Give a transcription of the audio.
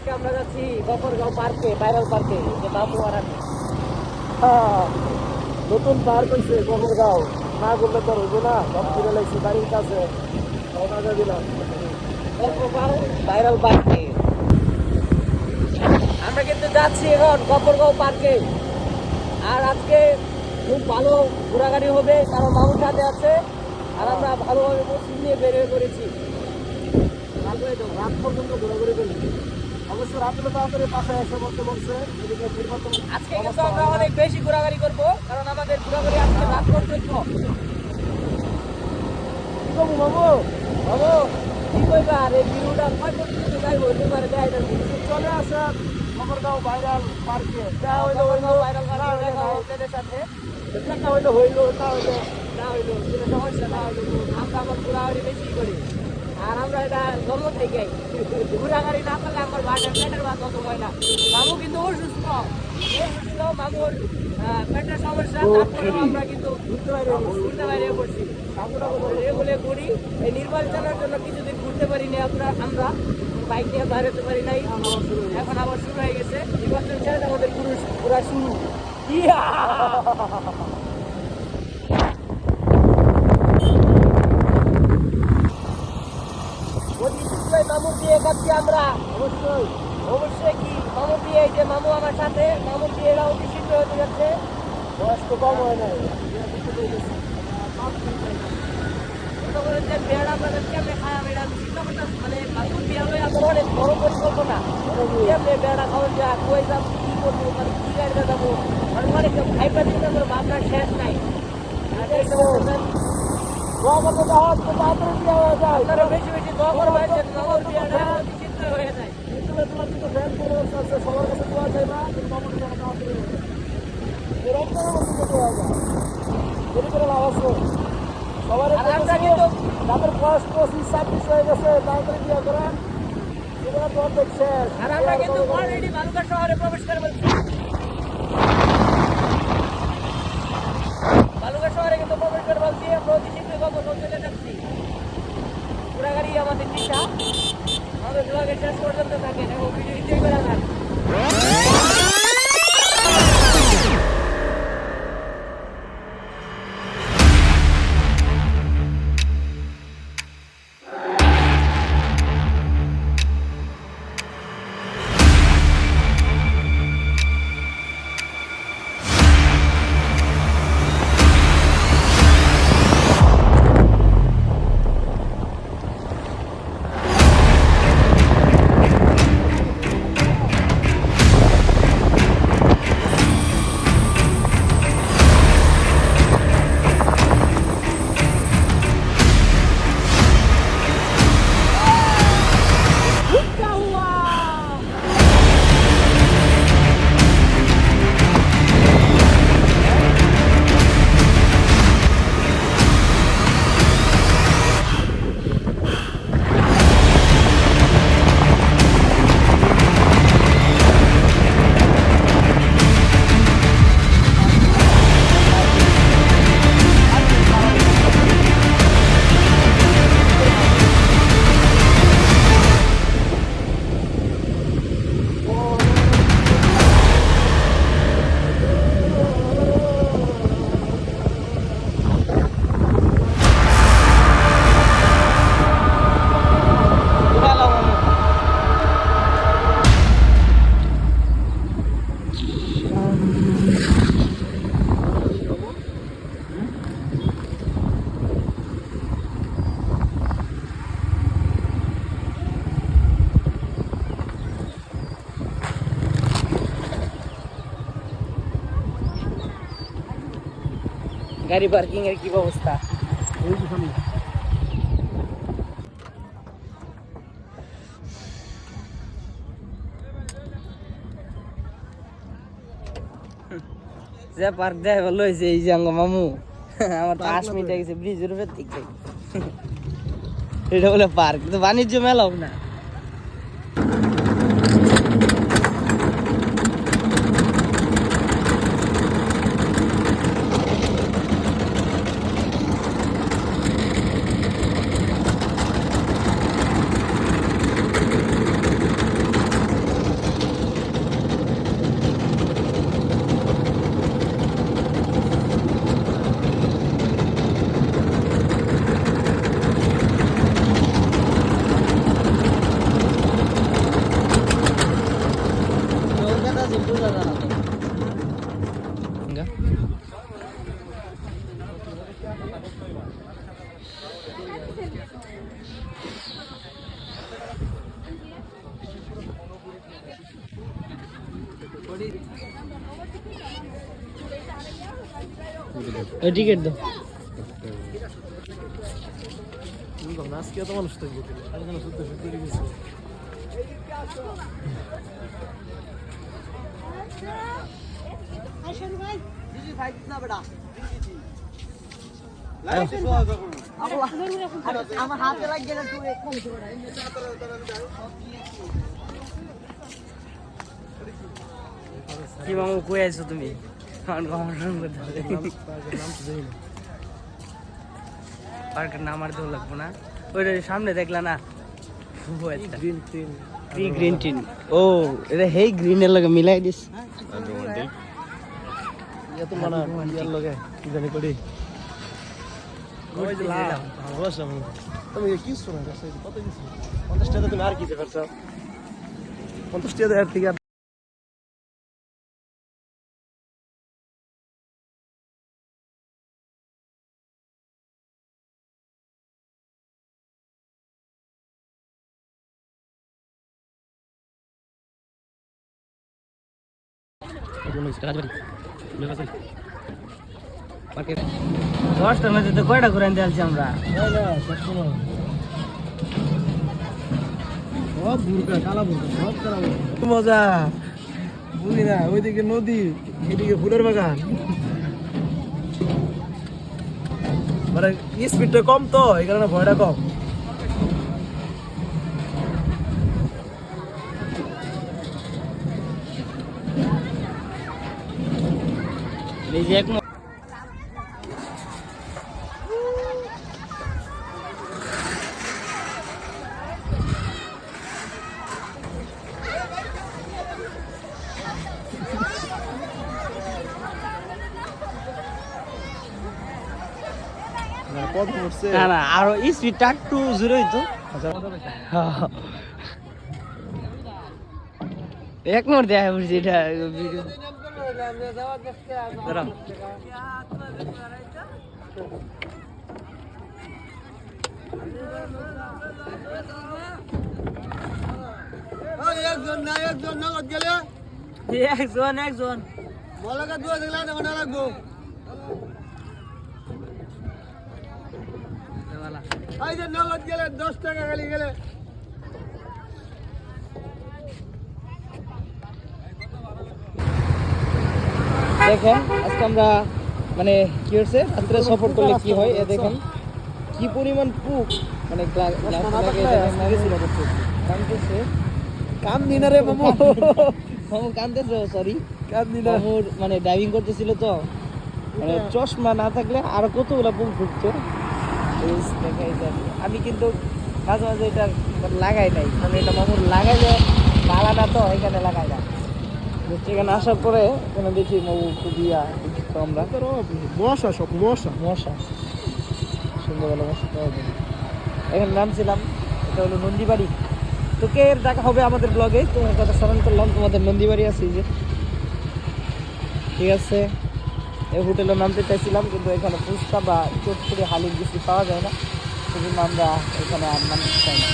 আজকে আমরা যাচ্ছি গফরগাঁও পার্কে ভাইরাল পার্কে যে বাবু আর আমি। হ্যাঁ, নতুন পার্ক হয়েছে গফরগাঁও না করলে তো রইব না। সব ফিরে লাগছি বাড়ির কাছে। দিলাম। ভাইরাল পার্কে। আমরা কিন্তু যাচ্ছি এখন গফরগাঁও পার্কে। আর আজকে খুব ভালো ঘোরাঘুরি হবে কারণ মামুর সাথে আছে। আর আমরা ভালোভাবে মসজিদ নিয়ে বেরিয়ে পড়েছি। তারপরে তো রাত পর্যন্ত ঘোরাঘুরি করি অবশ্য রাত্রে তাড়াতাড়ি পাশে এসে বলতে বলছে আজকে কিন্তু আমরা অনেক বেশি ঘোরাঘুরি করব কারণ আমাদের ঘোরাঘুরি আজকে রাত পর্যন্ত। কি করব বাবু? বাবু? কি কইবা আর এই ভিডিওটা কয় পর্যন্ত যাইব দেয় না। চলে আসেন গফরগাঁও ভাইরাল পার্কে যা হইল হইল হইল হইল ভাইরাল হইল দেখা না সাথে। হইল হইল না হইল। না সমস্যা না হইল আমরা আবার ঘোরাঘুরি বেশি করি আর আমরা এটা জন্ম থেকে ঘোরাঘুরি না করলে আমার বাসার পেটের ভাত অত হয় না মামু কিন্তু অসুস্থ অসুস্থ মামুর পেটের সমস্যা তারপরেও আমরা কিন্তু ঘুরতে বাইরে আমরা রেগুলে ঘুরি এই নির্বাচনের জন্য কিছুদিন ঘুরতে পারিনি আমরা আমরা বাইক নিয়ে বেরোতে পারি নাই এখন আবার শুরু হয়ে গেছে নির্বাচন শেষ আমাদের পুরো ঘোরা শুরু ইয়া ওই মামু দিয়ে খাচ্ছি আমরা। অবশ্যই। অবশ্যই কি? মামু দিয়ে এই যে মামু আমার সাথে মামু দিয়ে এরা অতি শীঘ্র হতে যাচ্ছে। বয়স তো কম হয় নাই। মনে পরিকল্পনা। বেড়া খাওয়ান যা কই যাব কি করব মানে কি গাড়িতে যাব? মানে খাইবার দিন আমার ভাবনার শেষ নাই। পাচ্ছেন, দোয়া করতে যাওয়া তো তাড়াতাড়ি বিয়ে হয়ে যায় আপনারা বেশি বেশি দোয়া করবেন যে মামুর বিয়াটা শীঘ্র হয়ে যায় তোমার কিন্তু ফ্যান ফলোয়ার্স আছে সবার কাছে দোয়া চাইবা কিন্তু আমার কাছে তাড়াতাড়ি যায় এই রমজানের দোয়া যায় দেরি করে লাভ আছে সবার আর আমরা কিন্তু যাদের বয়স পঁচিশ ছাব্বিশ হয়ে গেছে তাড়াতাড়ি বিয়ে করেন এবার তো অর্ধেক আর আমরা কিন্তু অলরেডি বালুকা শহরে প্রবেশ করে বলছি। গাড়ি পার্কিং এর কি অবস্থা এই যে সামনে। যে পার্ক দেয় ভালো হয়েছে এই যে আঙ্গ মামু আমার তো আশ মিনিট গেছে ব্রিজের উপর থেকে এটা বলে পার্ক কিন্তু বাণিজ্য মেলাও না টিকিট দাও। আজকে এত মানুষ থাকবে আমার হাতে লাগছে না তুই কম কি মামু কই আছো তুমি? আমার কমান্ডার করতে নাম তো জানি না। পার্কের নাম আর দেওয়া লাগবো না। ওইটা সামনে দেখলা না? গ্রিন গ্রিন কি গ্রিন টিন ও এটা হেই গ্রিনের লগে মিলাই দিস। এত মানা ইয়ার লগে কি জানি করি। তুমি কি শোনা কত কিছু পঞ্চাশ টাকা তুমি আর কি যে পঞ্চাশ টাকা দেওয়ার থেকে আর মধ্যে তো কয়টা ঘুরে আনতে আসছি আমরা? মজা। বুঝি না ওইদিকে নদী এদিকে ফুলের বাগান। মানে স্পিডটা কম তো এই কারণে ভয়টা কম এই যে এক ম- কত পড়ছে না না আরও স্পিডটা একটু জোরে হইতো এক নম্বর দেখা পড়ছি এটা ভিডিও। একজন না একজন নগদ গেলে? একজন একজন। বলাকা দুয়া দেখলে না লাগবো এই যে নগদ গেলে দশ টাকা খালি গেলে। দেখেন আজকে আমরা মানে কি হচ্ছে রাত্রে সফর করলে কি হয়? এ দেখেন কি পরিমাণ পুক মানে গ্লা- গ্লাস লাগে দেখেন, কানতেছে। কাম দিনা রে মামু। মামু কানতেছে সরি কাম দিনা মামুর মানে ড্রাইভিং করতেছিল তো। মানে চশমা না থাকলে আর কতগুলো পুক ঢুকতো দেখাই। আমি কিন্তু মাঝে মাঝে এটা লাগাই নাই। মানে এটা মামুর লাগাইলে ভালো না তো এখানে লাগাই না। এখানে আসার পরে এখানে দেখি খুবই আহ, দুঃখিত আমরা। মশা সব মশা। মশা। সুন্দর হলো মশা পাওয়া যায়। এখানে নামছিলাম এটা হলো নন্দীবাড়ি। তোকে দেখা হবে আমাদের ব্লগে তোমার কথা স্মরণ করলাম তোমাদের নন্দীবাড়ি আছে যে। ঠিক আছে এই হোটেলে নামতে চাইছিলাম কিন্তু এখানে ফুচকা বা চটপুরি হালিম কিছু পাওয়া যায় না। সেজন্য আমরা এখানে আর নামতে চাই না।